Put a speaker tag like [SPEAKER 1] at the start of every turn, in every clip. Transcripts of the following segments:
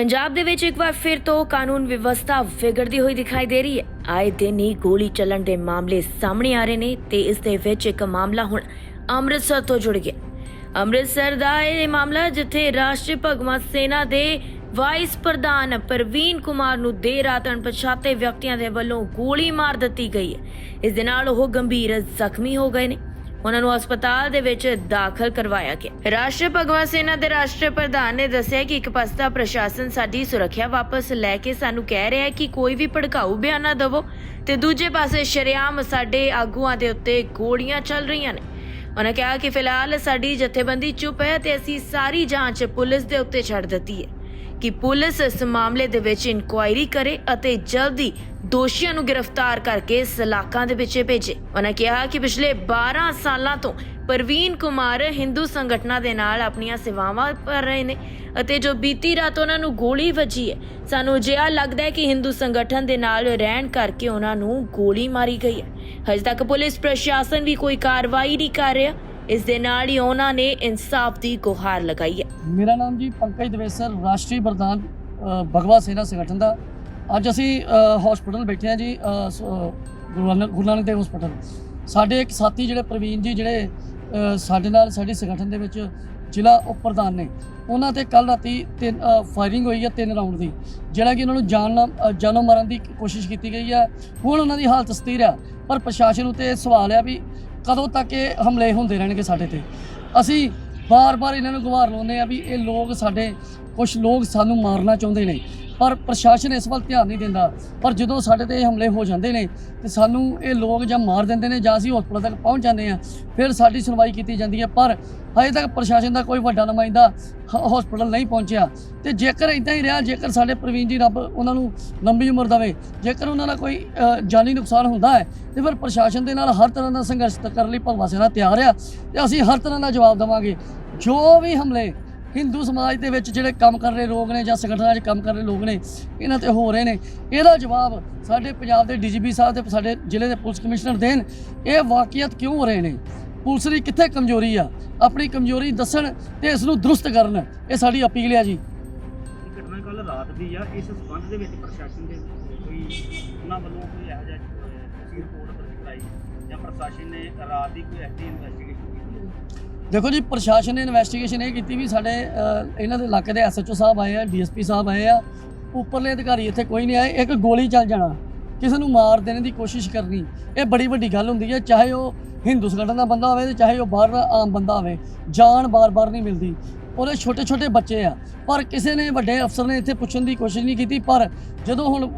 [SPEAKER 1] ਪੰਜਾਬ ਦੇ ਵਿੱਚ ਇੱਕ ਵਾਰ ਫਿਰ ਤੋਂ ਕਾਨੂੰਨ ਵਿਵਸਥਾ ਵਿਗੜਦੀ ਹੋਈ ਦਿਖਾਈ ਦੇ ਰਹੀ ਹੈ। ਆਏ ਦਿਨ ਹੀ ਗੋਲੀ ਚੱਲਣ ਦੇ ਮਾਮਲੇ ਸਾਹਮਣੇ ਆ ਰਹੇ ਨੇ ਤੇ ਇਸ ਦੇ ਵਿੱਚ ਇੱਕ ਮਾਮਲਾ ਹੁਣ ਅੰਮ੍ਰਿਤਸਰ ਤੋਂ ਜੁੜ ਗਿਆ। ਅੰਮ੍ਰਿਤਸਰ ਦਾ ਇਹ ਮਾਮਲਾ ਜਿੱਥੇ ਰਾਸ਼ਟਰੀ ਭਗਵਤ ਸੇਨਾ ਦੇ ਵਾਈਸ ਪ੍ਰਧਾਨ ਪ੍ਰਵੀਨ ਕੁਮਾਰ ਨੂੰ ਦੇਰ ਰਾਤ ਅਣਪਛਾਤੇ ਵਿਅਕਤੀਆਂ ਦੇ ਵੱਲੋਂ ਗੋਲੀ ਮਾਰ ਦਿੱਤੀ ਗਈ ਹੈ। ਇਸ ਦੇ ਨਾਲ ਉਹ ਗੰਭੀਰ ਜ਼ਖਮੀ ਹੋ ਗਏ ਨੇ। ਉਹਨਾਂ ਨੂੰ ਹਸਪਤਾਲ ਦੇ ਵਿੱਚ ਦਾਖਲ ਕਰਵਾਇਆ ਗਿਆ। ਰਾਸ਼ਟਰੀ ਭਗਵਤ ਸੇਨਾ ਦੇ ਰਾਸ਼ਟਰ ਪ੍ਰਧਾਨ ਨੇ ਦੱਸਿਆ ਕਿ ਇੱਕ ਪਾਸਾ ਪ੍ਰਸ਼ਾਸਨ ਸਾਡੀ ਸੁਰੱਖਿਆ ਵਾਪਸ ਲੈ ਕੇ ਸਾਨੂੰ ਕਹਿ ਰਿਹਾ ਹੈ ਕਿ ਕੋਈ ਵੀ ਭੜਕਾਊ ਬਿਆਨ ਨਾ ਦਵੋ ਤੇ ਦੂਜੇ ਪਾਸੇ ਸ਼ਰੇਆਮ ਸਾਡੇ ਆਗੂਆਂ ਦੇ ਉੱਤੇ ਗੋਲੀਆਂ ਚੱਲ ਰਹੀਆਂ ਨੇ। ਉਹਨਾਂ ਕਿਹਾ ਕਿ ਫਿਲਹਾਲ ਸਾਡੀ ਜਥੇਬੰਦੀ ਚੁੱਪ ਹੈ ਤੇ ਅਸੀਂ ਸਾਰੀ ਜਾਂਚ ਪੁਲਿਸ ਦੇ ਉੱਤੇ ਛੱਡ ਦਿੱਤੀ ਹੈ। ਕਿ ਪੁਲਿਸ ਇਸ ਮਾਮਲੇ ਦੇ ਵਿੱਚ ਇਨਕੁਆਇਰੀ ਕਰੇ ਅਤੇ ਜਲਦੀ ਦੋਸ਼ੀਆਂ ਨੂੰ ਗ੍ਰਿਫਤਾਰ ਕਰਕੇ ਸਲਾਖਾਂ ਦੇ ਵਿੱਚ ਭੇਜੇ। ਉਹਨਾਂ ਕਿਹਾ ਕਿ ਪਿਛਲੇ 12 ਸਾਲਾਂ ਤੋਂ ਪ੍ਰਵੀਨ ਕੁਮਾਰ ਹਿੰਦੂ ਸੰਗਠਨਾਂ ਦੇ ਨਾਲ ਆਪਣੀਆਂ ਸੇਵਾਵਾਂ ਕਰ ਰਹੇ ਨੇ ਅਤੇ ਜੋ ਬੀਤੀ ਰਾਤ ਉਹਨਾਂ ਨੂੰ ਗੋਲੀ ਵੱਜੀ ਹੈ, ਸਾਨੂੰ ਅਜਿਹਾ ਲੱਗਦਾ ਹੈ ਕਿ ਹਿੰਦੂ ਸੰਗਠਨ ਦੇ ਨਾਲ ਰਹਿਣ ਕਰਕੇ ਉਹਨਾਂ ਨੂੰ ਗੋਲੀ ਮਾਰੀ ਗਈ ਹੈ। ਹਜੇ ਤੱਕ ਪੁਲਿਸ ਪ੍ਰਸ਼ਾਸਨ ਵੀ ਕੋਈ ਕਾਰਵਾਈ ਨਹੀਂ ਕਰ ਰਿਹਾ। ਇਸ ਦੇ ਨਾਲ ਹੀ ਉਹਨਾਂ ਨੇ ਇਨਸਾਫ ਦੀ ਗੁਹਾਰ ਲਗਾਈ ਹੈ।
[SPEAKER 2] ਮੇਰਾ ਨਾਮ ਜੀ ਪੰਕਜ ਦਵੇਸਰ ਰਾਸ਼ਟਰੀ ਪ੍ਰਧਾਨ ਅ, ਭਗਵਾ ਸੇਨਾ ਸੰਗਠਨ ਦਾ। ਅੱਜ ਅਸੀਂ ਹਸਪੀਟਲ ਬੈਠੇ ਹਾਂ ਜੀ ਗੁਰੂ ਨਾਨਕ ਦੇਵ ਹਸਪੀਟਲ ਸਾਡੇ ਇੱਕ ਸਾਥੀ ਜਿਹੜੇ ਪ੍ਰਵੀਨ ਜੀ ਜਿਹੜੇ ਸਾਡੇ ਨਾਲ ਸਾਡੇ ਸੰਗਠਨ ਦੇ ਵਿੱਚ ਜ਼ਿਲ੍ਹਾ ਉਪ ਪ੍ਰਧਾਨ ਨੇ। ਉਹਨਾਂ ਤੇ ਕੱਲ ਰਾਤੀ ਤਿੰਨ ਫਾਇਰਿੰਗ ਹੋਈ ਹੈ ਤਿੰਨ ਰਾਉਂਡ ਦੀ ਜਿਹੜਾ ਕਿ ਉਹਨਾਂ ਨੂੰ ਜਾਨ ਅ, ਜਾਨੋਂ ਮਾਰਨ ਦੀ ਕੋਸ਼ਿਸ਼ ਕੀਤੀ ਗਈ ਹੈ। ਹੁਣ ਉਹਨਾਂ ਦੀ ਹਾਲਤ ਸਥਿਰ ਆ ਪਰ ਪ੍ਰਸ਼ਾਸਨ ਉਤੇ ਸਵਾਲ ਆ ਵੀ ਕਦੋਂ ਤੱਕ ਇਹ ਹਮਲੇ ਹੁੰਦੇ ਰਹਿਣਗੇ ਸਾਡੇ ਤੇ? ਅਸੀਂ ਬਾਰ-ਬਾਰ ਇਹਨਾਂ ਨੂੰ ਗੁਹਾਰ ਲਾਉਂਦੇ ਆ ਵੀ ਇਹ ਲੋਕ ਸਾਡੇ ਕੁਝ ਲੋਕ ਸਾਨੂੰ ਮਾਰਨਾ ਚਾਹੁੰਦੇ ਨੇ। ਪਰ ਪ੍ਰਸ਼ਾਸਨ ਇਸ ਵੱਲ ਧਿਆਨ ਨਹੀਂ ਦਿੰਦਾ। ਪਰ ਜਦੋਂ ਸਾਡੇ ਤੇ ਇਹ ਹਮਲੇ ਹੋ ਜਾਂਦੇ ਨੇ ਤੇ ਸਾਨੂੰ ਇਹ ਲੋਕ ਜਾਂ ਮਾਰ ਦਿੰਦੇ ਨੇ ਜਾਂ ਅਸੀਂ ਹਸਪਤਾਲ ਤੱਕ ਪਹੁੰਚ ਜਾਂਦੇ ਆ ਫਿਰ ਸਾਡੀ ਸੁਣਵਾਈ ਕੀਤੀ ਜਾਂਦੀ ਹੈ। ਪਰ ਹਜੇ ਤੱਕ ਪ੍ਰਸ਼ਾਸਨ ਦਾ ਕੋਈ ਵੱਡਾ ਨੁਮਾਇੰਦਾ ਹਸਪਤਾਲ ਨਹੀਂ ਪਹੁੰਚਿਆ। ਤੇ ਜੇਕਰ ਇਦਾਂ ਹੀ ਰਿਹਾ, ਜੇਕਰ ਸਾਡੇ ਪ੍ਰਵੀਨ ਜੀ ਰੱਬ ਉਹਨਾਂ ਨੂੰ ਲੰਬੀ ਉਮਰ ਦੇਵੇ, ਜੇਕਰ ਉਹਨਾਂ ਦਾ ਕੋਈ ਜਾਨੀ ਨੁਕਸਾਨ ਹੁੰਦਾ ਹੈ, ਤੇ ਫਿਰ ਪ੍ਰਸ਼ਾਸਨ ਦੇ ਨਾਲ ਹਰ ਤਰ੍ਹਾਂ ਦਾ ਸੰਘਰਸ਼ ਕਰਨ ਲਈ ਭਗਵਾ ਸੇਨਾ ਤਿਆਰ ਆ ਤੇ ਅਸੀਂ ਹਰ ਤਰ੍ਹਾਂ ਦਾ ਜਵਾਬ ਦੇਵਾਂਗੇ। ਜੋ ਵੀ ਹਮਲੇ ਹਿੰਦੂ ਸਮਾਜ ਦੇ ਵਿੱਚ ਜਿਹੜੇ ਕੰਮ ਕਰ ਰਹੇ ਲੋਕ ਨੇ ਜਾਂ ਸੰਗਠਨਾਂ 'ਚ ਕੰਮ ਕਰ ਰਹੇ ਲੋਕ ਨੇ, ਇਹਨਾਂ ਤੇ ਹੋ ਰਹੇ ਨੇ। ਇਹਦਾ ਜਵਾਬ ਸਾਡੇ ਪੰਜਾਬ ਦੇ ਡੀਜੀਪੀ ਸਾਹਿਬ ਤੇ ਸਾਡੇ ਜ਼ਿਲ੍ਹੇ ਦੇ ਪੁਲਿਸ ਕਮਿਸ਼ਨਰ ਦੇਣ। ਇਹ ਵਾਕਿਆਤ ਕਿਉਂ ਹੋ ਰਹੇ ਨੇ? ਪੁਲਿਸ ਦੀ ਕਿੱਥੇ ਕਮਜ਼ੋਰੀ ਆ? ਆਪਣੀ ਕਮਜ਼ੋਰੀ ਦੱਸਣ ਤੇ ਇਸ ਨੂੰ ਦਰੁਸਤ ਕਰਨ। ਇਹ ਸਾਡੀ ਅਪੀਲ ਆ ਜੀ।
[SPEAKER 3] ਘਟਨਾ ਕੱਲ ਰਾਤ ਦੀ ਆ। ਇਸ ਸੰਬੰਧ ਦੇ ਵਿੱਚ ਪ੍ਰਸ਼ਾਸਨ ਦੇ ਕੋਈ ਉਹਨਾਂ ਵੱਲੋਂ ਕੋਈ ਇਹੋ ਜਿਹਾ ਤੁਸੀਂ ਰਿਪੋਰਟ ਦਰਜ ਕਰਾਈ ਜਾਂ ਪ੍ਰਸ਼ਾਸਨ ਨੇ ਰਾਤ ਦੀ ਕੋਈ ਐਕਟਿਵ ਇਨਵੈਸਟੀਗੇਸ਼ਨ
[SPEAKER 2] ਦੇਖੋ ਜੀ ਪ੍ਰਸ਼ਾਸਨ ਨੇ ਇਨਵੈਸਟੀਗੇਸ਼ਨ ਇਹ ਕੀਤੀ ਵੀ ਸਾਡੇ ਅ, ਇਹਨਾਂ ਦੇ ਇਲਾਕੇ ਦੇ ਐਸਐਚਓ ਸਾਹਿਬ ਆਏ ਆ ਡੀਐਸਪੀ ਸਾਹਿਬ ਆਏ ਆ। ਉੱਪਰਲੇ ਅਧਿਕਾਰੀ ਇੱਥੇ ਕੋਈ ਨਹੀਂ ਆਏ ਇੱਕ ਗੋਲੀ ਚੱਲ ਜਾਣਾ। ਕਿਸੇ ਨੂੰ ਮਾਰ ਦੇਣ ਦੀ ਕੋਸ਼ਿਸ਼ ਕਰਨੀ। ਇਹ ਬੜੀ ਵੱਡੀ ਗੱਲ ਹੁੰਦੀ ਹੈ ਚਾਹੇ ਉਹ ਹਿੰਦੂ ਸੰਗਠਨ ਦਾ ਬੰਦਾ ਹੋਵੇ ਤੇ ਚਾਹੇ ਉਹ ਬਾਹਰ ਦਾ ਆਮ ਬੰਦਾ ਹੋਵੇ। ਜਾਨ ਬਾਰ-ਬਾਰ ਨਹੀਂ ਮਿਲਦੀ। ਉਹਦੇ ਛੋਟੇ-ਛੋਟੇ ਬੱਚੇ ਆ। ਪਰ ਕਿਸੇ ਨੇ ਵੱਡੇ ਅਫਸਰ ਨੇ ਇੱਥੇ ਪੁੱਛਣ ਦੀ ਕੋਸ਼ਿਸ਼ ਨਹੀਂ ਕੀਤੀ। ਪਰ ਜਦੋਂ ਹੁਣ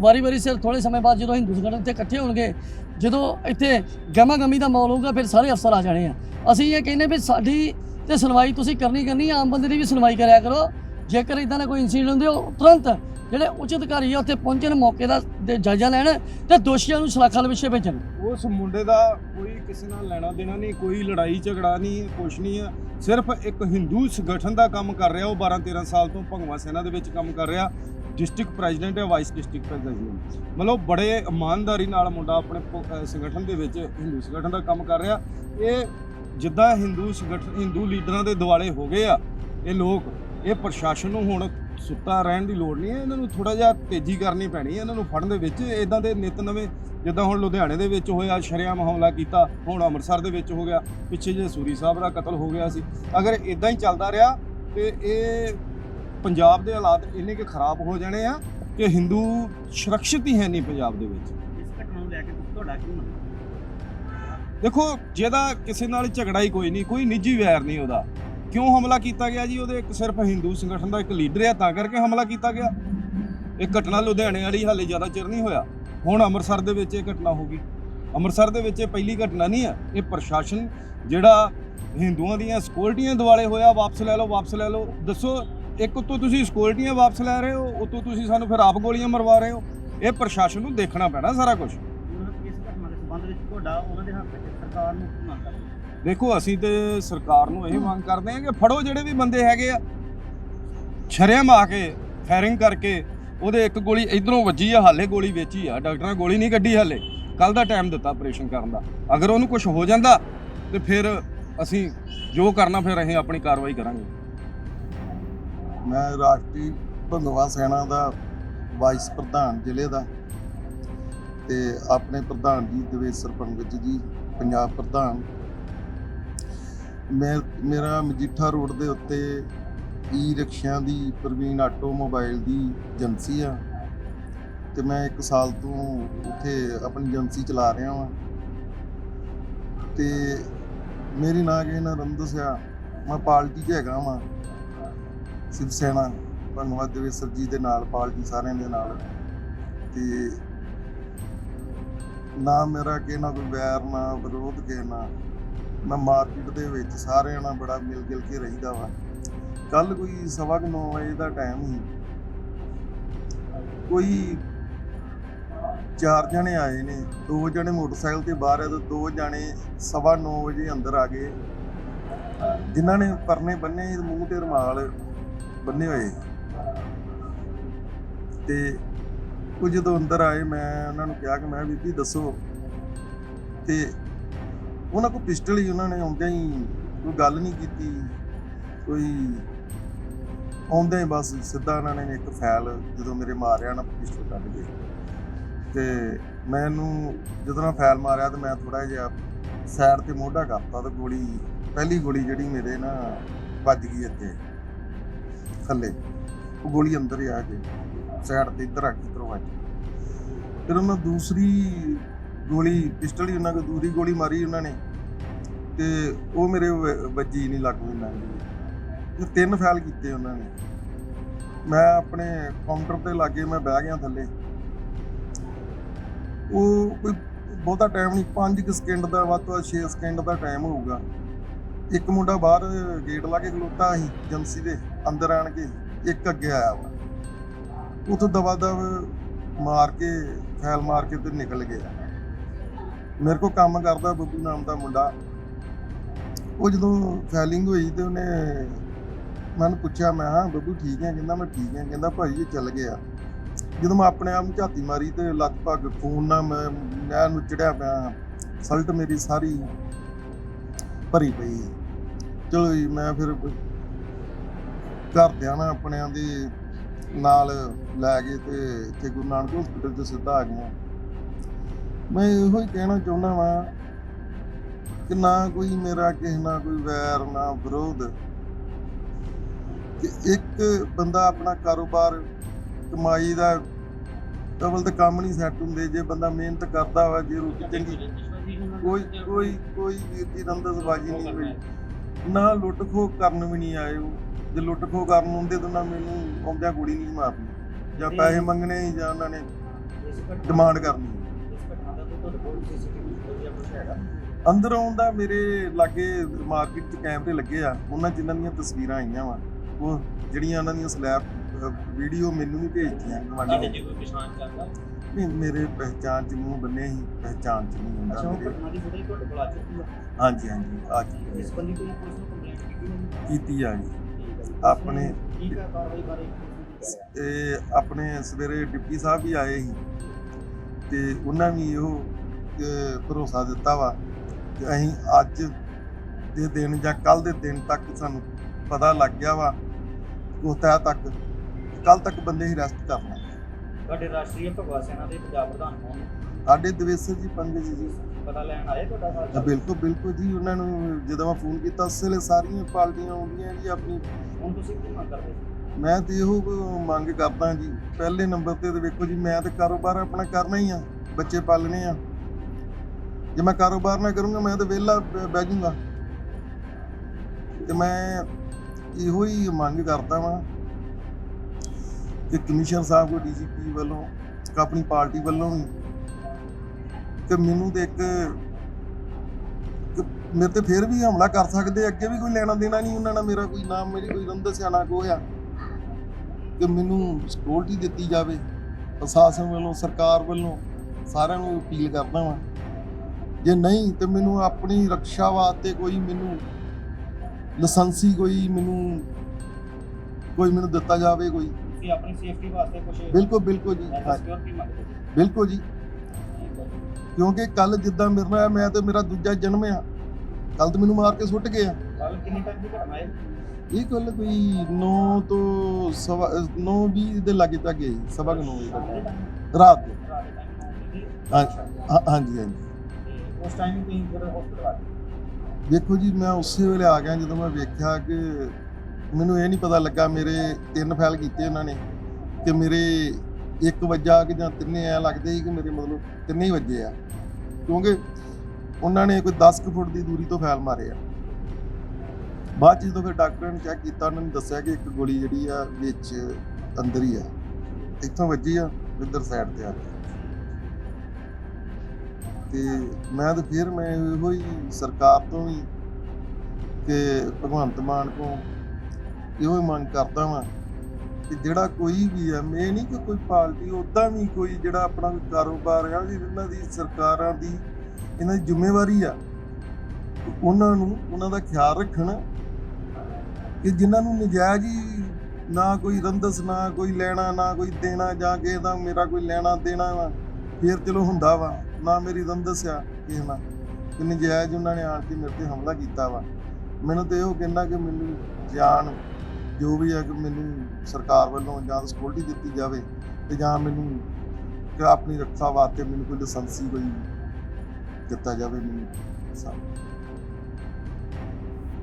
[SPEAKER 2] ਵਾਰੀ-ਵਾਰੀ ਸਿਰ ਥੋੜੇ ਸਮੇਂ ਬਾਅਦ ਜਦੋਂ ਹਿੰਦੂ ਸੰਗਠਨ ਇੱਥੇ ਇਕੱਠੇ ਹੋਣਗੇ, ਜਦੋਂ ਇੱਥੇ ਗਮਾ ਗਮੀ ਦਾ ਮਾਹੌਲ ਹੋਊਗਾ, ਫਿਰ ਸਾਰੇ ਅਫਸਰ ਆ ਜਾਣੇ ਆ। ਅਸੀਂ ਇਹ ਕਹਿੰਦੇ ਵੀ ਸਾਡੀ ਤੇ ਸੁਣਵਾਈ ਤੁਸੀਂ ਕਰਨੀ ਕਰਨੀ ਆਮ ਬੰਦੇ ਦੀ ਵੀ ਸੁਣਵਾਈ ਕਰਿਆ ਕਰੋ। ਜੇਕਰ ਇਦਾਂ ਦਾ ਕੋਈ ਇਨਸੀਡੈਂਟ ਹੁੰਦੇ ਹੋ ਤੁਰੰਤ ਜਿਹੜੇ ਉੱਚ ਅਧਿਕਾਰੀ ਆ, ਉੱਥੇ ਪਹੁੰਚਣ ਮੌਕੇ ਦਾ ਦੇ ਜਾਇਜ਼ਾ ਲੈਣ ਤੇ ਦੋਸ਼ੀਆਂ ਨੂੰ ਸਲਾਖਾਂ ਦੇ ਪਿੱਛੇ ਭੇਜਣ।
[SPEAKER 4] ਉਸ ਮੁੰਡੇ ਦਾ ਕੋਈ ਕਿਸੇ ਨਾਲ ਲੈਣਾ ਦੇਣਾ ਨਹੀਂ, ਕੋਈ ਲੜਾਈ ਝਗੜਾ ਨਹੀਂ, ਕੁਛ ਨਹੀਂ ਹੈ ਸਿਰਫ ਇੱਕ ਹਿੰਦੂ ਸੰਗਠਨ ਦਾ ਕੰਮ ਕਰ ਰਿਹਾ, ਉਹ 12 13 ਸਾਲ ਤੋਂ ਭਗਵਾ ਸੈਨਾ ਦੇ ਵਿੱਚ ਕੰਮ ਕਰ ਰਿਹਾ, ਡਿਸਟ੍ਰਿਕਟ ਪ੍ਰੈਜ਼ੀਡੈਂਟ ਹੈ ਵਾਈਸ ਡਿਸਟ੍ਰਿਕਟ ਪ੍ਰੈਜ਼ੀਡੈਂਟ। ਮਤਲਬ ਬੜੇ ਇਮਾਨਦਾਰੀ ਨਾਲ ਮੁੰਡਾ ਆਪਣੇ ਸੰਗਠਨ ਦੇ ਵਿੱਚ ਹਿੰਦੂ ਸੰਗਠਨ ਦਾ ਕੰਮ ਕਰ ਰਿਹਾ। ਇਹ ਜਿੱਦਾਂ ਹਿੰਦੂ ਸੰਗਠਨ ਹਿੰਦੂ ਲੀਡਰਾਂ ਦੇ ਦਿਵਾਲੇ ਹੋ ਗਏ ਆ, ਇਹ ਲੋਕ, ਇਹ ਪ੍ਰਸ਼ਾਸਨ ਨੂੰ ਹੁਣ ਸੁੱਤਾ ਰਹਿਣ ਦੀ ਲੋੜ ਨਹੀਂ ਹੈ ਇਹਨਾਂ ਨੂੰ ਥੋੜਾ ਜਿਹਾ ਤੇਜ਼ੀ ਕਰਨੀ ਪੈਣੀ ਹੈ ਇਹਨਾਂ ਨੂੰ ਫੜਨ ਦੇ ਵਿੱਚ ਇਦਾਂ ਦੇ ਨਿਤ ਨਵੇਂ ਜਿੱਦਾਂ ਹੁਣ ਲੁਧਿਆਣੇ ਦੇ ਵਿੱਚ ਹੋਇਆ ਸ਼ਰੇਆਮ ਹਮਲਾ ਕੀਤਾ ਹੁਣ ਅੰਮ੍ਰਿਤਸਰ ਦੇ ਵਿੱਚ ਹੋ ਗਿਆ ਪਿੱਛੇ ਜੇ ਸੂਰੀ ਸਾਹਿਬ ਦਾ ਕਤਲ ਹੋ ਗਿਆ ਸੀ। ਅਗਰ ਇਦਾਂ ਹੀ ਚੱਲਦਾ ਰਿਹਾ ਤੇ ਇਹ ਪੰਜਾਬ ਦੇ ਹਾਲਾਤ ਇੰਨੇ ਕਿ ਖਰਾਬ ਹੋ ਜਾਣੇ ਆ ਕਿ ਹਿੰਦੂ ਸੁਰੱਖਿਅਤ ਹੀ ਹੈ ਨਹੀਂ ਪੰਜਾਬ ਦੇ ਵਿੱਚ।
[SPEAKER 3] ਇਸ ਘਟਨਾ ਨੂੰ ਲੈ ਕੇ ਤੁਹਾਡਾ ਕੀ ਮੰਨਣਾ?
[SPEAKER 4] ਦੇਖੋ ਜਿਹਦਾ ਕਿਸੇ ਨਾਲ ਝਗੜਾ ਹੀ ਕੋਈ ਨਹੀਂ ਕੋਈ ਨਿੱਜੀ ਵੈਰ ਨਹੀਂ ਉਹਦਾ। ਕਿਉਂ ਹਮਲਾ ਕੀਤਾ ਗਿਆ ਜੀ? ਉਹਦੇ ਇੱਕ ਸਿਰਫ ਹਿੰਦੂ ਸੰਗਠਨ ਦਾ ਇੱਕ ਲੀਡਰ ਆ, ਤਾਂ ਕਰਕੇ ਹਮਲਾ ਕੀਤਾ ਗਿਆ। ਇਹ ਘਟਨਾ ਲੁਧਿਆਣੇ ਵਾਲੀ ਹਾਲੇ ਜ਼ਿਆਦਾ ਚਿਰ ਨਹੀਂ ਹੋਇਆ। ਹੁਣ ਅੰਮ੍ਰਿਤਸਰ ਦੇ ਵਿੱਚ ਇਹ ਘਟਨਾ ਹੋ ਗਈ। ਅੰਮ੍ਰਿਤਸਰ ਦੇ ਵਿੱਚ ਇਹ ਪਹਿਲੀ ਘਟਨਾ ਨਹੀਂ ਹੈ ਇਹ ਪ੍ਰਸ਼ਾਸਨ ਜਿਹੜਾ ਹਿੰਦੂਆਂ ਦੀਆਂ ਸਿਕਿਉਰਟੀਆਂ ਦਿਵਾਲੇ ਹੋਇਆ, ਵਾਪਸ ਲੈ ਲਓ, ਵਾਪਸ ਲੈ ਲਓ। ਦੱਸੋ, ਇੱਕ ਉੱਤੋਂ ਤੁਸੀਂ ਸਿਕਿਉਰਟੀਆਂ ਵਾਪਸ ਲੈ ਰਹੇ ਹੋ, ਉੱਤੋਂ ਤੁਸੀਂ ਸਾਨੂੰ ਫਿਰ ਆਪ ਗੋਲੀਆਂ ਮਰਵਾ ਰਹੇ ਹੋ। ਇਹ ਪ੍ਰਸ਼ਾਸਨ ਨੂੰ ਦੇਖਣਾ ਪੈਣਾ ਸਾਰਾ ਕੁਝ
[SPEAKER 3] ਇਸ ਘਟਨਾ ਦੇ ਸੰਬੰਧ ਵਿੱਚ ਤੁਹਾਡਾ ਉਹਨਾਂ ਦੇ ਹੱਕ ਵਿੱਚ ਸਰਕਾਰ ਨੂੰ ਮੰਗ ਕਰਦੇ
[SPEAKER 4] ਦੇਖੋ ਅਸੀਂ ਤੇ ਸਰਕਾਰ ਨੂੰ ਇਹ ਮੰਗ ਕਰਦੇ ਹਾਂ ਕਿ ਫੜੋ ਜਿਹੜੇ ਵੀ ਬੰਦੇ ਹੈਗੇ ਆ। ਸ਼ਰੇਆਮ ਆ ਕੇ ਫਾਇਰਿੰਗ ਕਰਕੇ ਉਹਦੇ ਇੱਕ ਗੋਲੀ ਇਧਰੋਂ ਵੱਜੀ ਆ ਹਾਲੇ ਗੋਲੀ ਵੇਚੀ ਆ। ਡਾਕਟਰਾਂ ਗੋਲੀ ਨਹੀਂ ਕੱਢੀ ਹਾਲੇ। ਕੱਲ ਦਾ ਟਾਈਮ ਦਿੱਤਾ ਆਪਰੇਸ਼ਨ ਕਰਨ ਦਾ। ਅਗਰ ਉਹਨੂੰ ਕੁਝ ਹੋ ਜਾਂਦਾ ਤੇ ਫਿਰ ਅਸੀਂ ਜੋ ਕਰਨਾ ਫਿਰ ਅਸੀਂ ਆਪਣੀ ਕਾਰਵਾਈ ਕਰਾਂਗੇ।
[SPEAKER 5] ਮੈਂ ਰਾਸ਼ਟਰੀ ਭੰਗਵਾ ਸੈਨਾ ਦਾ ਵਾਈਸ ਪ੍ਰਧਾਨ ਜ਼ਿਲ੍ਹੇ ਦਾ ਤੇ ਆਪਣੇ ਪ੍ਰਧਾਨ ਜੀ ਦਵੇਸਰ ਪੰਗਤ ਜੀ ਪੰਜਾਬ ਪ੍ਰਧਾਨ ਮੈਂ, ਮੇਰਾ ਮਜੀਠਾ ਰੋਡ ਦੇ ਉੱਤੇ ਈ ਰਿਕਸ਼ਿਆਂ ਦੀ, ਪ੍ਰਵੀਨ ਆਟੋ ਮੋਬਾਈਲ ਦੀ ਏਜੰਸੀ ਆ। ਤੇ ਮੈਂ 1 ਸਾਲ ਤੋਂ ਉੱਥੇ ਆਪਣੀ ਏਜੰਸੀ ਚਲਾ ਰਿਹਾ ਹਾਂ ਤੇ ਮੇਰੀ ਨਾਂ ਕਿ ਨਾ ਰੰਦਸ ਆ ਮੈਂ ਪਾਰਟੀ 'ਚ ਹੈਗਾ ਵਾਂ। ਸ਼ਿਵ ਸੈਨਾ ਭਗਵਤ ਦੇਵੇਸਰ ਜੀ ਦੇ ਨਾਲ ਪਾਰਟੀ ਸਾਰਿਆਂ ਦੇ ਨਾਲ। ਤੇ ਨਾ ਮੇਰਾ ਕਿਸੇ ਨਾਲ ਕੋਈ ਵੈਰ, ਨਾ ਵਿਰੋਧ ਕਿਸੇ ਨਾਲ ਮੈਂ ਮਾਰਕੀਟ ਦੇ ਵਿੱਚ ਸਾਰਿਆਂ ਨਾਲ ਬੜਾ ਮਿਲ ਗਿਲ ਕੇ ਰਹੀਦਾ ਵਾ। ਕੱਲ ਕੋਈ ਸਵਾ ਕੁ ਨੌ ਵਜੇ ਦਾ ਟਾਈਮ ਸੀ। ਕੋਈ ਚਾਰ ਜਣੇ ਆਏ ਨੇ, ਦੋ ਜਣੇ ਮੋਟਰਸਾਈਕਲ ਤੇ ਬਾਹਰ ਆ ਤੇ ਦੋ ਜਣੇ ਸਵਾ ਨੌ ਵਜੇ ਅੰਦਰ ਆ ਗਏ। ਜਿਨ੍ਹਾਂ ਨੇ ਪਰਨੇ ਬੰਨੇ ਮੂੰਹ ਤੇ ਰੁਮਾਲ ਬੰਨੇ ਹੋਏ ਤੇ ਕੁਝ ਜਦੋਂ ਅੰਦਰ ਆਏ, ਮੈਂ ਉਹਨਾਂ ਨੂੰ ਕਿਹਾ ਕਿ ਮੈਂ ਬੀਬੀ ਦੱਸੋ, ਤੇ ਉਹਨਾਂ ਕੋਲ ਪਿਸਟਲ ਹੀ ਉਹਨਾਂ ਨੇ ਆਉਂਦਿਆਂ ਹੀ ਕੋਈ ਗੱਲ ਨਹੀਂ ਕੀਤੀ, ਕੋਈ ਆਉਂਦਿਆਂ ਹੀ ਬਸ ਸਿੱਧਾ ਉਹਨਾਂ ਨੇ ਇੱਕ ਫੈਲ ਜਦੋਂ ਮੇਰੇ ਮਾਰਿਆ ਨਾ ਪਿਸਟਲ ਕੱਢ ਕੇ ਤੇ ਮੈਨੂੰ ਜਦੋਂ ਨਾ ਫੈਲ ਮਾਰਿਆ ਤੇ ਮੈਂ ਥੋੜਾ ਜਿਹਾ ਸਾਈਡ ਤੇ ਮੋਢਾ ਕਰਤਾ ਤੇ ਗੋਲੀ, ਪਹਿਲੀ ਗੋਲੀ ਜਿਹੜੀ ਮੇਰੇ ਨਾ ਵੱਜ ਗਈ ਇੱਥੇ, ਥੱਲੇ ਉਹ ਗੋਲੀ ਅੰਦਰ ਹੀ ਆ ਕੇ ਸਾਈਡ ਤੇ ਇੱਧਰ ਆ ਕੇ ਇੱਧਰੋਂ ਵੱਜ ਗਈ। ਫਿਰ ਉਹਨਾਂ ਦੂਸਰੀ ਗੋਲੀ, ਪਿਸਟਲ ਹੀ ਉਹਨਾਂ ਕੋਲ ਦੂਰੀ ਗੋਲੀ ਮਾਰੀ ਉਹਨਾਂ ਨੇ। ਤੇ ਉਹ ਮੇਰੇ ਵ- ਵੱਜੀ ਨਹੀਂ, ਲੱਗ ਪਈ ਲੰਗੀ ਇਹ ਤਿੰਨ ਫੈਲ ਕੀਤੇ ਉਹਨਾਂ ਨੇ। ਮੈਂ ਆਪਣੇ ਕਾਊਂਟਰ ਤੇ ਲਾਗੇ, ਮੈਂ ਬਹਿ ਗਿਆ ਥੱਲੇ। ਉਹ ਕੋਈ ਬਹੁਤਾ ਟਾਈਮ ਨਹੀਂ 5 ਸਕਿੰਟ ਦਾ, ਵੱਧ ਤੋਂ ਵੱਧ 6 ਸਕਿੰਟ ਦਾ ਟਾਈਮ ਹੋਊਗਾ। ਇੱਕ ਮੁੰਡਾ ਬਾਹਰ ਗੇਟ ਲਾ ਕੇ ਖਲੋਤਾ ਸੀ, ਏਜੰਸੀ ਦੇ ਅੰਦਰ ਆਣ ਕੇ। ਇੱਕ ਅੱਗੇ ਆਇਆ ਵਾ। ਉਥੋਂ ਦਵਾ ਦਵ ਮਾਰ ਕੇ, ਫੈਲ ਮਾਰ ਕੇ ਤੇ ਨਿਕਲ ਗਿਆ। ਮੇਰੇ ਕੋਲ ਕੰਮ ਕਰਦਾ ਬੱਬੂ ਨਾਮ ਦਾ ਮੁੰਡਾ। ਉਹ ਜਦੋਂ ਫੈਲਿੰਗ ਹੋਈ ਤੇ ਉਹਨੇ ਮੈਨੂੰ ਪੁੱਛਿਆ, ਮੈਂ ਹਾਂ ਬੱਬੂ ਠੀਕ ਹੈ? ਕਹਿੰਦਾ, ਮੈਂ ਠੀਕ ਹੈ। ਕਹਿੰਦਾ, ਭਾਈ ਇਹ ਚੱਲ ਗਿਆ। ਜਦੋਂ ਮੈਂ ਆਪਣੇ ਆਪ ਨੂੰ ਝਾਤੀ ਮਾਰੀ ਤੇ ਲਗਭਗ ਖੂਨ ਨਾਲ ਮੈਂ ਮੈਂ ਨੂੰ ਚੜਿਆ ਪਿਆ। ਸਲਟ ਮੇਰੀ ਸਾਰੀ ਭਰੀ ਪਈ ਚਲੋ ਜੀ, ਮੈਂ ਫਿਰ ਘਰਦਿਆਂ ਨਾਲ ਆਪਣਿਆਂ ਦੇ ਨਾਲ ਲੈ ਗਏ ਤੇ ਇੱਥੇ ਗੁਰੂ ਨਾਨਕ ਹਸਪੀਟਲ 'ਚ ਸਿੱਧਾ ਆ ਗਿਆ ਮੈਂ ਇਹੋ ਹੀ ਕਹਿਣਾ ਚਾਹੁੰਦਾ ਵਾਂ ਕਿ ਨਾ ਕੋਈ ਮੇਰਾ ਕਿਸੇ ਨਾਲ ਕੋਈ ਵੈਰ ਨਾ ਵਿਰੋਧ। ਕਿ ਇੱਕ ਬੰਦਾ ਆਪਣਾ ਕਾਰੋਬਾਰ ਕਮਾਈ ਦਾ ਡਬਲ ਤੇ ਕੰਮ ਨਹੀਂ ਸੈੱਟ ਹੁੰਦੇ ਜੇ ਬੰਦਾ ਮਿਹਨਤ ਕਰਦਾ ਵਾ ਜੇ ਰੋਟੀ ਚੰਗੀ ਕੋਈ ਕੋਈ ਕੋਈ ਵੀਰ ਦੀ ਰੰਦਸਬਾਜੀ ਨਹੀਂ ਹੋਈ ਨਾ ਲੁੱਟ ਖੋਹ ਕਰਨ ਵੀ ਨਹੀਂ ਆਏ ਉਹ। ਜੇ ਲੁੱਟ ਖੋਹ ਕਰਨ ਹੁੰਦੇ ਤਾਂ ਨਾ ਮੈਨੂੰ ਆਉਂਦਿਆਂ ਗੋਲੀ ਨਹੀਂ ਮਾਰਨੀ ਜਾਂ ਪੈਸੇ ਮੰਗਣੇ ਜਾਂ ਉਹਨਾਂ ਨੇ ਡਿਮਾਂਡ ਕਰਨੀ। ਅੰਦਰ ਆਉਂਦਾ ਮੇਰੇ ਲਾਗੇ ਮਾਰਕੀਟ 'ਚ ਕੈਮਰੇ ਲੱਗੇ ਆ ਉਹਨਾਂ ਜਿਨ੍ਹਾਂ ਦੀਆਂ ਤਸਵੀਰਾਂ ਆਈਆਂ ਵਾ। ਉਹ ਜਿਹੜੀਆਂ ਉਹਨਾਂ ਦੀਆਂ ਸਲੈਬ ਵੀਡੀਓ ਮੈਨੂੰ ਵੀ ਭੇਜਤੀਆਂ। ਗਵਾਂਢੀ ਨੇ।
[SPEAKER 3] ਕੋਈ ਪਛਾਣ ਕਰਦਾ
[SPEAKER 5] ਨਹੀਂ ਮੇਰੇ ਪਹਿਚਾਣ 'ਚ ਮੂੰਹ ਬੰਨੇ ਸੀ ਪਹਿਚਾਣ 'ਚ ਨਹੀਂ ਹੁੰਦਾ
[SPEAKER 3] ਅੱਛਾ ਉਹ
[SPEAKER 5] ਮੇਰੇ।
[SPEAKER 3] ਘਟਨਾ ਦੀ ਫੋਟੋ ਤੁਹਾਡੇ ਕੋਲ ਆ ਚੁੱਕੀ ਹੈ
[SPEAKER 5] ਹਾਂਜੀ ਹਾਂਜੀ ਆ ਚੁੱਕੀ
[SPEAKER 3] ਇਸ
[SPEAKER 5] ਹੈ।
[SPEAKER 3] ਬੰਦੀ ਕੋਈ ਪੁਲਿਸ ਨੂੰ ਕੰਪਲੇਂਟ ਕੀਤੀ ਨਹੀਂ?
[SPEAKER 5] ਕੀਤੀ ਆ ਜੀ।
[SPEAKER 3] ਹੈ ਜੀ।
[SPEAKER 5] ਆਪਣੇ-
[SPEAKER 3] ਕੀ ਕਾਰਵਾਈ ਬਾਰੇ
[SPEAKER 5] ਤੇ ਆਪਣੇ ਸਵੇਰੇ ਡਿਪਟੀ ਸਾਹਿਬ ਵੀ ਆਏ ਸੀ। ਤੇ ਉਹਨਾਂ ਵੀ ਇਹੋ ਭਰੋਸਾ ਦਿੱਤਾ ਵਾ ਕਿ ਅਸੀਂ ਅੱਜ ਦੇ ਦਿਨ ਜਾਂ ਕੱਲ ਦੇ ਦਿਨ ਤੱਕ ਸਾਨੂੰ ਪਤਾ ਲੱਗ ਗਿਆ ਵਾ ਉਸ ਤਹਿ ਤੱਕ ਕੱਲ ਤੱਕ ਬੰਦੇ ਹੀ ਅਰੈਸਟ ਕਰਨਾ
[SPEAKER 3] ਤੁਹਾਡੇ ਰਾਸ਼ਟਰੀ ਭਗਵਾ ਸੈਨਾ ਦੇ ਪੰਜਾਬ ਪ੍ਰਧਾਨ ਕੌਣ?
[SPEAKER 5] ਸਾਡੇ ਦਵੇਸਰ ਜੀ ਪੰਗਜ ਜੀ।
[SPEAKER 3] ਪਤਾ ਲੈਣ ਆਏ ਤੁਹਾਡਾ ਹਾਲ
[SPEAKER 5] ਬਿਲਕੁਲ ਬਿਲਕੁਲ ਜੀ ਉਹਨਾਂ ਨੂੰ ਜਦੋਂ ਮੈਂ ਫੋਨ ਕੀਤਾ ਉਸ ਵੇਲੇ ਸਾਰੀਆਂ ਪਾਰਟੀਆਂ ਆਉਂਦੀਆਂ ਜੀ ਆਪਣੀ।
[SPEAKER 3] ਹੁਣ ਤੁਸੀਂ ਕੀ ਮੰਗ ਕਰਦੇ
[SPEAKER 5] ਮੈਂ ਤੇ ਇਹੋ ਮੰਗ ਕਰਦਾ ਜੀ ਪਹਿਲੇ ਨੰਬਰ ਤੇ ਵੇਖੋ ਜੀ ਮੈਂ ਤੇ ਕਾਰੋਬਾਰ ਆਪਣਾ ਕਰਨਾ ਹੀ ਆ ਬੱਚੇ ਪਾਲਣੇ ਆ। ਜੇ ਮੈਂ ਕਾਰੋਬਾਰ ਨਾ ਕਰੂੰਗਾ, ਮੈਂ ਤਾਂ ਵਿਹਲਾ ਬ- ਬਹਿ ਜਾਊਂਗਾ। ਤੇ ਮੈਂ ਇਹੋ ਹੀ ਮੰਗ ਕਰਦਾ ਵਾਂ ਕਿ ਕਮਿਸ਼ਨਰ ਸਾਹਿਬ ਕੋ ਡੀਜੀਪੀ ਵੱਲੋਂ ਆਪਣੀ ਪਾਰਟੀ ਵੱਲੋਂ ਵੀ ਕਿ ਮੈਨੂੰ ਤੇ ਇੱਕ ਮੇਰੇ ਤੇ ਫਿਰ ਵੀ ਹਮਲਾ ਕਰ ਸਕਦੇ ਅੱਗੇ ਵੀ ਕੋਈ ਲੈਣਾ ਦੇਣਾ ਨਹੀਂ ਉਹਨਾਂ ਨਾਲ ਮੇਰਾ ਕੋਈ ਨਾਮ, ਮੇਰੀ ਕੋਈ ਰੰਦਸ ਸਿਆਣਾ ਨਾ ਕੋਈ ਕਿ ਮੈਨੂੰ ਸਿਕਿਉਰਿਟੀ ਦਿੱਤੀ ਜਾਵੇ। ਪ੍ਰਸ਼ਾਸਨ ਵੱਲੋਂ, ਸਰਕਾਰ ਵੱਲੋਂ ਸਾਰਿਆਂ ਨੂੰ ਅਪੀਲ ਕਰਦਾ ਵਾਂ ਜੇ ਨਹੀਂ ਤੇ ਮੈਨੂੰ ਆਪਣੀ ਰੱਖਿਆ ਵਾਸਤੇ ਕੋਈ ਮੈਨੂੰ ਲਾਇਸੈਂਸੀ ਕੋਈ ਮੈਨੂੰ ਕੋਈ ਮੈਨੂੰ ਦਿੱਤਾ ਜਾਵੇ ਕੋਈ।
[SPEAKER 3] ਤੁਸੀਂ ਆਪਣੀ ਸੇਫਟੀ ਵਾਸਤੇ ਕੁਝ
[SPEAKER 5] ਬਿਲਕੁਲ ਬਿਲਕੁਲ ਜੀ
[SPEAKER 3] ਸਿਕਿਉਰਿਟੀ ਮੰਗਦੇ
[SPEAKER 5] ਬਿਲਕੁਲ ਜੀ। ਕਿਉਂਕਿ ਕੱਲ ਜਿੱਦਾਂ ਮੇਰੇ ਨਾਲ ਮੈਂ ਤੇ ਮੇਰਾ ਦੂਜਾ ਜਨਮ ਆ। ਕੱਲ ਤੇ ਮੈਨੂੰ ਮਾਰ ਕੇ ਸੁੱਟ ਗਿਆ।
[SPEAKER 3] ਕੱਲ ਕਿੰਨੀ ਟਾਈਮ ਦੀ ਘਟਨਾ ਹੈ?
[SPEAKER 5] ਇਹ ਗੱਲ ਕੋਈ 9 ਤੋਂ ਸਵਾ 9 20 ਦੇ ਲਾਗੇ ਤੱਕ ਗਈ ਸਵਾ ਕੁ 9 ਵਜੇ ਰਾਤ ਦੇ ਹਾਂਜੀ ਹਾਂਜੀ।
[SPEAKER 3] ਉਸ ਟਾਈਮ ਤੁਸੀਂ ਫਿਰ ਹਸਪੀਟਲ ਆ ਗਏ
[SPEAKER 5] ਦੇਖੋ ਜੀ, ਮੈਂ ਉਸੇ ਵੇਲੇ ਆ ਗਿਆ ਜਦੋਂ ਮੈਂ ਵੇਖਿਆ ਕਿ ਮੈਨੂੰ ਇਹ ਨਹੀਂ ਪਤਾ ਲੱਗਾ, ਮੇਰੇ ਤਿੰਨ ਫੈਲ ਕੀਤੇ ਉਹਨਾਂ ਨੇ ਕਿ ਮੇਰੇ ਇੱਕ ਵੱਜਾ ਕਿ ਜਾਂ ਤਿੰਨੇ ਐ ਲੱਗਦੇ ਸੀ ਕਿ ਮੇਰੇ ਮਤਲਬ ਤਿੰਨੇ ਹੀ ਵੱਜੇ ਆ। ਕਿਉਂਕਿ ਉਹਨਾਂ ਨੇ ਕੋਈ 10 ਕੁ ਫੁੱਟ ਦੀ ਦੂਰੀ ਤੋਂ ਫੈਲ ਮਾਰੇ ਆ। ਬਾਅਦ ਚ ਜਦੋਂ ਫਿਰ ਡਾਕਟਰਾਂ ਨੇ ਚੈੱਕ ਕੀਤਾ, ਉਹਨਾਂ ਨੇ ਦੱਸਿਆ ਕਿ ਇੱਕ ਗੋਲੀ ਜਿਹੜੀ ਆ ਵਿੱਚ ਅੰਦਰ ਹੀ ਆ। ਇੱਥੋਂ ਵੱਜੀ ਆ, ਇੱਧਰ ਸਾਈਡ ਤੇ ਆ ਕੇ ਤੇ ਮੈਂ ਤਾਂ ਫਿਰ ਮੈਂ ਇਹੋ ਹੀ ਸਰਕਾਰ ਤੋਂ ਵੀ ਕਿ ਭਗਵੰਤ ਮਾਨ ਤੋਂ ਇਹੋ ਹੀ ਮੰਗ ਕਰਦਾ ਵਾਂ ਕਿ ਜਿਹੜਾ ਕੋਈ ਵੀ ਆ ਮੈਂ ਨਹੀਂ ਕਿ ਕੋਈ ਪਾਰਟੀ ਉਦਾਂ ਵੀ ਕੋਈ ਜਿਹੜਾ ਆਪਣਾ ਕੋਈ ਕਾਰੋਬਾਰ ਆ ਇਹਨਾਂ ਦੀ ਸਰਕਾਰਾਂ ਦੀ ਇਹਨਾਂ ਦੀ ਜ਼ਿੰਮੇਵਾਰੀ ਆ, ਉਹਨਾਂ ਨੂੰ, ਉਹਨਾਂ ਦਾ ਖਿਆਲ ਰੱਖਣ ਕਿ ਜਿਨ੍ਹਾਂ ਨੂੰ ਨਜਾਇਜ਼ ਹੀ ਨਾ ਕੋਈ ਰੰਦਸ ਨਾ ਕੋਈ ਲੈਣਾ, ਨਾ ਕੋਈ ਦੇਣਾ, ਜਾਂ ਕਿਸੇ ਦਾ ਮੇਰਾ ਕੋਈ ਲੈਣਾ ਦੇਣਾ ਵਾ, ਫੇਰ ਚਲੋ ਹੁੰਦਾ ਵਾ। ਨਾ ਮੇਰੀ ਰੰਦਸ ਆ ਕਿਸੇ ਨਾਲ ਕਿ ਨਜਾਇਜ਼ ਉਹਨਾਂ ਨੇ ਆਣ ਕੇ ਮੇਰੇ ਤੇ ਹਮਲਾ ਕੀਤਾ ਵਾ। ਮੈਨੂੰ ਤੇ ਇਹੋ ਕਹਿੰਦਾ ਕਿ ਮੈਨੂੰ ਜਾਨ ਜੋ ਵੀ ਹੈ ਕਿ ਮੈਨੂੰ ਸਰਕਾਰ ਵੱਲੋਂ ਜਾਂ ਸਕਿਉਰਟੀ ਦਿੱਤੀ ਜਾਵੇ ਤੇ ਜਾਂ ਮੈਨੂੰ ਕਿ ਆਪਣੀ ਰੱਖਿਆ ਵਾਸਤੇ ਮੈਨੂੰ ਕੋਈ ਲਾਇਸੈਂਸੀ ਕੋਈ ਦਿੱਤਾ ਜਾਵੇ ਮੈਨੂੰ। ਸਾ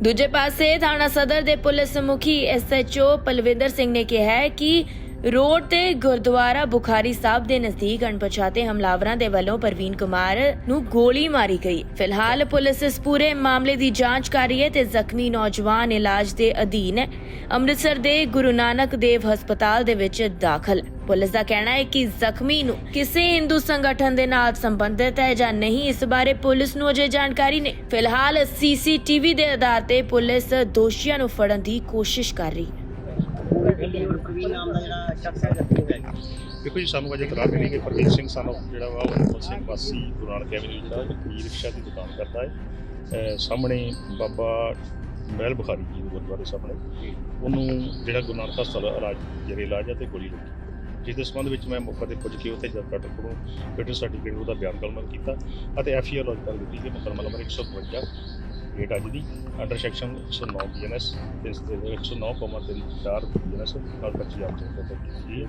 [SPEAKER 1] ਦੂਜੇ ਪਾਸੇ ਥਾਣਾ ਸਦਰ ਦੇ ਪੁਲਿਸ ਮੁਖੀ ਐਸਐਚਓ ਪਲਵਿੰਦਰ ਸਿੰਘ ਨੇ ਕਿਹਾ ਹੈ ਕਿ ਰੋਡ ਤੇ ਗੁਰਦੁਆਰਾ ਬੁਖਾਰੀ ਸਾਹਿਬ ਦੇ ਨਜ਼ਦੀਕ ਅਣਪਛਾਤੇ ਹਮਲਾਵਰਾਂ ਦੇ ਵੱਲੋਂ ਪ੍ਰਵੀਨ ਕੁਮਾਰ ਨੂੰ ਗੋਲੀ ਮਾਰੀ ਗਈ। ਫਿਲਹਾਲ ਪੁਲਿਸ ਇਸ ਪੂਰੇ ਮਾਮਲੇ ਦੀ ਜਾਂਚ ਕਰ ਰਹੀ ਹੈ ਤੇ ਜ਼ਖਮੀ ਨੌਜਵਾਨ ਇਲਾਜ ਦੇ ਅਧੀਨ ਅੰਮ੍ਰਿਤਸਰ ਦੇ ਗੁਰੂ ਨਾਨਕ ਦੇਵ ਹਸਪਤਾਲ ਦੇ ਵਿੱਚ ਦਾਖਲ। ਪੁਲਿਸ ਦਾ ਕਹਿਣਾ ਹੈ ਕਿ ਜ਼ਖਮੀ ਨੂੰ ਕਿਸੇ ਹਿੰਦੂ ਸੰਗਠਨ ਦੇ ਨਾਲ ਸੰਬੰਧਿਤ ਹੈ ਜਾਂ ਨਹੀਂ, ਇਸ ਬਾਰੇ ਪੁਲਿਸ ਨੂੰ ਅਜੇ ਜਾਣਕਾਰੀ ਨਹੀਂ। ਫਿਲਹਾਲ ਸੀਸੀਟੀਵੀ ਦੇ ਆਧਾਰ ਤੇ ਪੁਲਿਸ ਦੋਸ਼ੀਆਂ ਨੂੰ ਫੜਨ ਦੀ ਕੋਸ਼ਿਸ਼ ਕਰ ਰਹੀ ਹੈ।
[SPEAKER 3] ਪ੍ਰਵੀਨ ਨਾਮ ਦਾ ਜਿਹੜਾ ਸ਼ਖਸ ਹੈ ਜ਼ਖਮੀ ਹੋਇਆ ਜੀ
[SPEAKER 6] ਦੇਖੋ ਜੀ, ਸਾਨੂੰ ਅਜੇ ਤਲਾਹ ਮਿਲੀ ਕਿ ਪ੍ਰਵੀਨ ਸਿੰਘ ਸਾਨੂੰ ਜਿਹੜਾ ਵਾ, ਉਹ ਸਿੰਘ ਵਾਸੀ ਗੁਰੂ ਨਾਨਕ ਐਵਨਿਊ ਜਿਹੜਾ ਈ ਰਿਕਸ਼ਾ ਦੀ ਦੁਕਾਨ ਕਰਦਾ ਹੈ। ਸਾਹਮਣੇ ਬਾਬਾ ਮਹਿਲ ਬੁਖਾਰੀ ਜੀ ਦੇ ਗੁਰਦੁਆਰੇ ਸਾਹਮਣੇ। ਉਹਨੂੰ ਜਿਹੜਾ ਗੁਰੂ ਨਾਨਕ ਹਸਪਤਾਲ ਇਲਾਜ, ਜਿਹੜੇ ਇਲਾਜ ਹੈ ਤੇ ਗੋਲੀ ਲੱਗੀ। ਜਿਸ ਦੇ ਸੰਬੰਧ ਵਿੱਚ ਮੈਂ ਮੌਕਾ ਤੇ ਪੁੱਜ ਕੇ ਉੱਥੇ ਜਦ ਡਾਕਟਰ ਕੋਲੋਂ ਫਿਟਰ ਸਰਟੀਫਿਕੇਟ ਉਹਦਾ ਬਿਆਨ ਕਲਮਨ ਕੀਤਾ ਅਤੇ ਐਫ ਆਈ ਆਰ ਲੌਜ ਕਰ ਦਿੱਤੀ ਕਿ ਮੁਕੱਦਮਾ ਨੰਬਰ 152 ਡੇਟ ਅੱਜ ਦੀ ਅੰਡਰ ਸੈਕਸ਼ਨ 109 ਬੀਐਨਐਸ 109.34 ਬੀਐਨਐਸ ਨਾਲ 25 ਆਮ ਤੋਂ ਤੱਕ ਕੀਤੀ ਹੈ।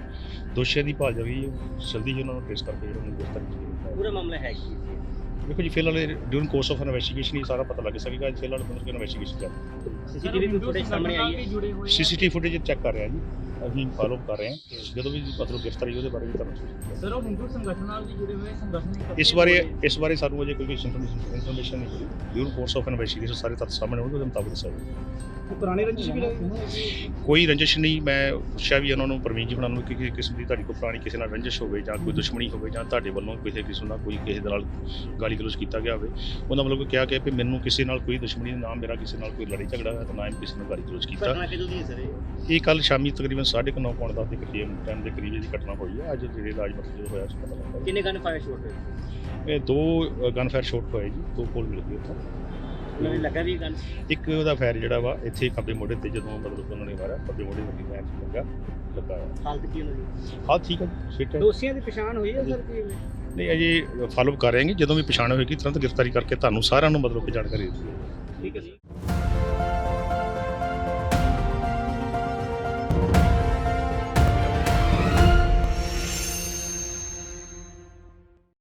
[SPEAKER 6] ਦੋਸ਼ੀਆਂ ਦੀ ਭਾਲ ਜਾਰੀ ਹੈ ਜਲਦੀ ਹੀ ਉਹਨਾਂ ਨੂੰ ਟ੍ਰੇਸ ਕਰਕੇ ਉਹਨਾਂ ਨੂੰ ਗ੍ਰਿਫਤਾਰ ਕੀਤਾ
[SPEAKER 3] ਪੂਰਾ ਮਾਮਲਾ ਹੈ ਕੀ? ਜੀ
[SPEAKER 6] ਦੇਖੋ ਜੀ ਫਿਲਹਾਲ ਡਿਊਰਿੰਗ ਕੋਰਸ ਆਫ ਇਨਵੈਸਟੀਗੇਸ਼ਨ ਹੀ ਸਾਰਾ ਪਤਾ ਲੱਗ ਸਕੇਗਾ। ਫਿਲਹਾਲ ਪੁਲਿਸ ਇਨਵੈਸਟੀਗੇਸ਼ਨ ਚੱਲ
[SPEAKER 3] ਸੀਸੀਟੀਵੀ ਵੀ ਫੁਟੇਜ ਸਾਹਮਣੇ ਆਈ ਹੈ।
[SPEAKER 6] ਸੀਸੀਟੀਵੀ ਫੁਟੇਜ ਚੈੱਕ ਕਰ ਰਹੇ ਜੀ। ਅਸੀਂ ਫਾਲੋ ਕਰ ਰਹੇ ਹਾਂ। ਜਦੋਂ ਵੀ ਮਤਲਬ ਗ੍ਰਿਫਤਾਰੀ ਉਹਦੇ ਬਾਰੇ ਵੀ ਤੁਹਾਨੂੰ
[SPEAKER 3] ਸਰ ਉਹ ਹਿੰਦੂ ਸੰਗਠਨ ਨਾਲ ਵੀ ਜੁੜੇ ਹੋਏ ਸੰਗਠਨ
[SPEAKER 6] ਇਸ ਬਾਰੇ ਇਸ ਬਾਰੇ ਸਾਨੂੰ ਅਜੇ ਕੋਈ ਇਨਫੋਰਮੇਸ਼ਨ ਨਹੀਂ ਮਿਲੀ। ਡਿਊਰਿੰਗ ਕੋਰਸ ਆਫ ਇਨਵੈਸਟੀਗੇਸ਼ਨ ਸਾਰੇ ਤੱਥ ਸਾਹਮਣੇ ਆਉਣਗੇ ਉਹਦੇ ਮੁਤਾਬਕ ਜਾਊਗਾ।
[SPEAKER 3] ਪੁਰਾਣੇ ਰੰਜਿਸ਼ ਵੀ ਰਹੇ?
[SPEAKER 6] ਕੋਈ ਰੰਜਿਸ਼ ਨਹੀਂ ਮੈਂ ਪੁੱਛਿਆ ਵੀ ਉਹਨਾਂ ਨੂੰ ਪਰਮੀਨ ਜੀ ਹੁਣਾਂ ਨੂੰ ਕਿ ਕਿਸੇ ਕਿਸਮ ਦੀ ਤੁਹਾਡੀ ਕੋਈ ਪੁਰਾਣੀ ਕਿਸੇ ਨਾਲ ਰੰਜਿਸ਼ ਹੋਵੇ ਜਾਂ ਕੋਈ ਦੁਸ਼ਮਣੀ ਹੋਵੇ ਜਾਂ ਤੁਹਾਡੇ ਵੱਲੋਂ ਕਿਸੇ ਕਿਸਮ ਦਾ ਕੋਈ ਕਿਸੇ ਦੇ ਨਾਲ ਗਾਲੀ ਗਲੋਚ ਕੀਤਾ ਗਿਆ ਹੋਵੇ। ਉਹਨਾਂ ਵੱਲੋਂ ਕੋਈ ਕਿਹਾ ਕਿ ਵੀ ਮੈਨੂੰ ਕਿਸੇ ਨਾਲ ਕੋਈ ਦੁਸ਼ਮਣੀ ਨਾ ਮੇਰਾ ਕਿਸੇ ਨਾਲ ਕੋਈ ਲੜਾਈ ਝਗੜਾ ਹੋਇਆ ਤੇ ਨਾ ਹੀ ਕਿਸੇ ਨਾਲ ਗਾਲੀ ਗਲੋਚ ਕੀਤਾ।
[SPEAKER 3] ਦੀ ਹੈ ਇਹ?
[SPEAKER 6] ਕੱਲ ਸ਼ਾਮੀ ਤਕਰੀਬਨ 9:30 ਪੌਣ ਦਸ ਦੇ ਕਰੀਬ ਟਾਈਮ ਦੇ ਕਰੀਬ ਇਹ ਘਟਨਾ ਹੋਈ ਹੈ। ਅੱਜ ਜਿਹੜੇ ਇਲਾਜ ਮਤਲਬ ਜੋ ਹੋਇਆ ਸੀ ਲੱਗਾ
[SPEAKER 3] ਕਿੰਨੇ ਗਨ ਫਾਇਰ ਸ਼ੋਟ ਹੋਏ?
[SPEAKER 6] ਇਹ ਦੋ ਗਨ ਫਾਇਰ ਸ਼ਾਟ ਹੋਏ ਜੀ ਦੋ ਕੋਲ ਮਿਲ ਗਏ ਉੱਥੋਂ।
[SPEAKER 3] ਉਹਨਾਂ ਨੇ ਲੱਗਾ ਵੀ ਗਨ
[SPEAKER 6] ਇੱਕ ਉਹਦਾ ਫਾਇਰ ਜਿਹੜਾ ਵਾ ਇੱਥੇ ਖੱਬੇ ਮੋਢੇ ਤੇ ਜਦੋਂ ਮਤਲਬ ਉਹਨਾਂ ਨੇ ਮਾਰਿਆ ਖੱਬੇ ਮੋਢੇ ਤੇ ਮੈਂ ਲੱਗਾ ਲੱਗਾ।
[SPEAKER 3] ਹਾਲਤ ਕੀ ਉਹਨਾਂ ਦੀ?
[SPEAKER 6] ਹਾਂ ਠੀਕ ਹੈ ਫਿੱਟ ਹੈ।
[SPEAKER 3] ਦੋਸ਼ੀਆਂ ਦੀ ਪਛਾਣ ਹੋਈ ਹੈ ਸਰ ਕੀ
[SPEAKER 6] ਨਹੀਂ ਅਜੇ ਫਾਲੋ ਕਰ ਰਹੇ ਹਾਂ। ਜਦੋਂ ਵੀ ਪਛਾਣ ਹੋਏਗੀ ਤੁਰੰਤ ਗ੍ਰਿਫਤਾਰੀ ਕਰਕੇ ਤੁਹਾਨੂੰ ਸਾਰਿਆਂ ਨੂੰ ਮਤਲਬ ਕਿ ਜਾਣਕਾਰੀ ਦਿੱਤੀ
[SPEAKER 3] ਠੀਕ ਹੈ ਜੀ